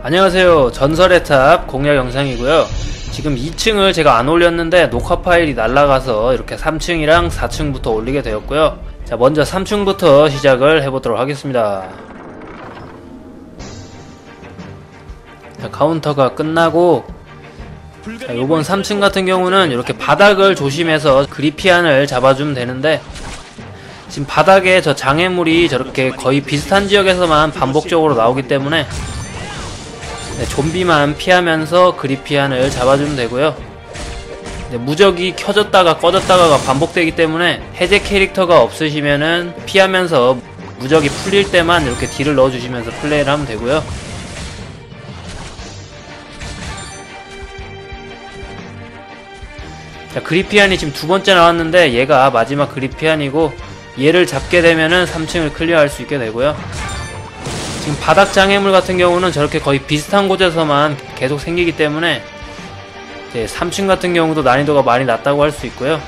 안녕하세요. 전설의 탑 공략 영상이고요. 지금 2층을 제가 안 올렸는데 녹화 파일이 날라가서 이렇게 3층이랑 4층부터 올리게 되었고요. 자, 먼저 3층부터 시작을 해보도록 하겠습니다. 자, 카운터가 끝나고 자, 요번 3층 같은 경우는 이렇게 바닥을 조심해서 그리피안을 잡아주면 되는데 지금 바닥에 저 장애물이 저렇게 거의 비슷한 지역에서만 반복적으로 나오기 때문에 네, 좀비만 피하면서 그리피안을 잡아주면 되고요. 네, 무적이 켜졌다가 꺼졌다가가 반복되기 때문에 해제 캐릭터가 없으시면은 피하면서 무적이 풀릴 때만 이렇게 딜을 넣어주시면서 플레이를 하면 되고요. 자, 그리피안이 지금 두 번째 나왔는데 얘가 마지막 그리피안이고 얘를 잡게 되면은 3층을 클리어할 수 있게 되고요. 지금 바닥 장애물 같은 경우는 저렇게 거의 비슷한 곳에서만 계속 생기기 때문에 이제 3층 같은 경우도 난이도가 많이 낮다고 할 수 있고요.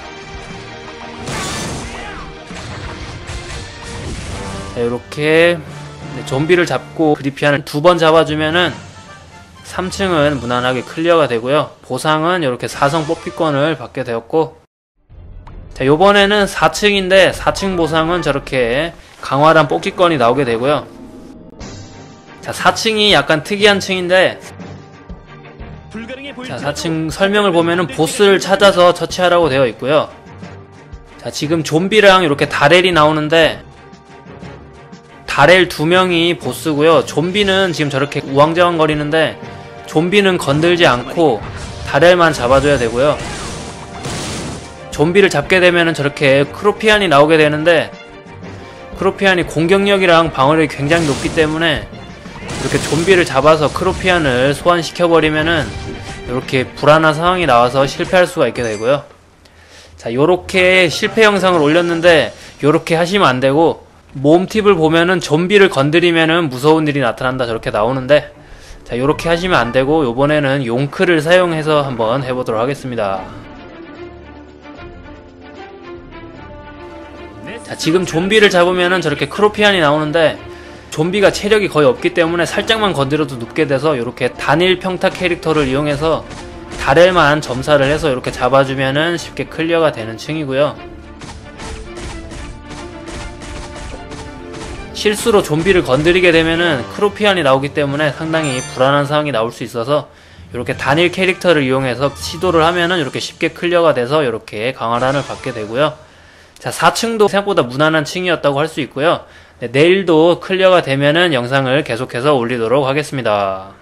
자, 이렇게 좀비를 잡고 그리피안을 두 번 잡아주면은 3층은 무난하게 클리어가 되고요. 보상은 이렇게 4성 뽑기권을 받게 되었고 자 요번에는 4층인데 4층 보상은 저렇게 강화란 뽑기권이 나오게 되고요. 자 4층이 약간 특이한 층인데 자 4층 설명을 보면은 보스를 찾아서 처치하라고 되어 있고요. 자 지금 좀비랑 이렇게 다렐이 나오는데 다렐 두 명이 보스고요. 좀비는 지금 저렇게 우왕좌왕 거리는데 좀비는 건들지 않고 다렐만 잡아줘야 되고요. 좀비를 잡게 되면은 저렇게 크로피안이 나오게 되는데 크로피안이 공격력이랑 방어력이 굉장히 높기 때문에 이렇게 좀비를 잡아서 크로피안을 소환시켜버리면은 이렇게 불안한 상황이 나와서 실패할 수가 있게 되고요. 자, 요렇게 실패 영상을 올렸는데 요렇게 하시면 안 되고 몸 팁을 보면은 좀비를 건드리면은 무서운 일이 나타난다 저렇게 나오는데 자, 요렇게 하시면 안 되고 요번에는 용크를 사용해서 한번 해보도록 하겠습니다. 자, 지금 좀비를 잡으면은 저렇게 크로피안이 나오는데 좀비가 체력이 거의 없기 때문에 살짝만 건드려도 눕게 돼서 이렇게 단일 평타 캐릭터를 이용해서 다렐만 점사를 해서 이렇게 잡아주면은 쉽게 클리어가 되는 층이고요. 실수로 좀비를 건드리게 되면은 크로피안이 나오기 때문에 상당히 불안한 상황이 나올 수 있어서 이렇게 단일 캐릭터를 이용해서 시도를 하면은 이렇게 쉽게 클리어가 돼서 이렇게 강화란을 받게 되고요. 자, 4층도 생각보다 무난한 층이었다고 할 수 있고요. 네, 내일도 클리어가 되면은 영상을 계속해서 올리도록 하겠습니다.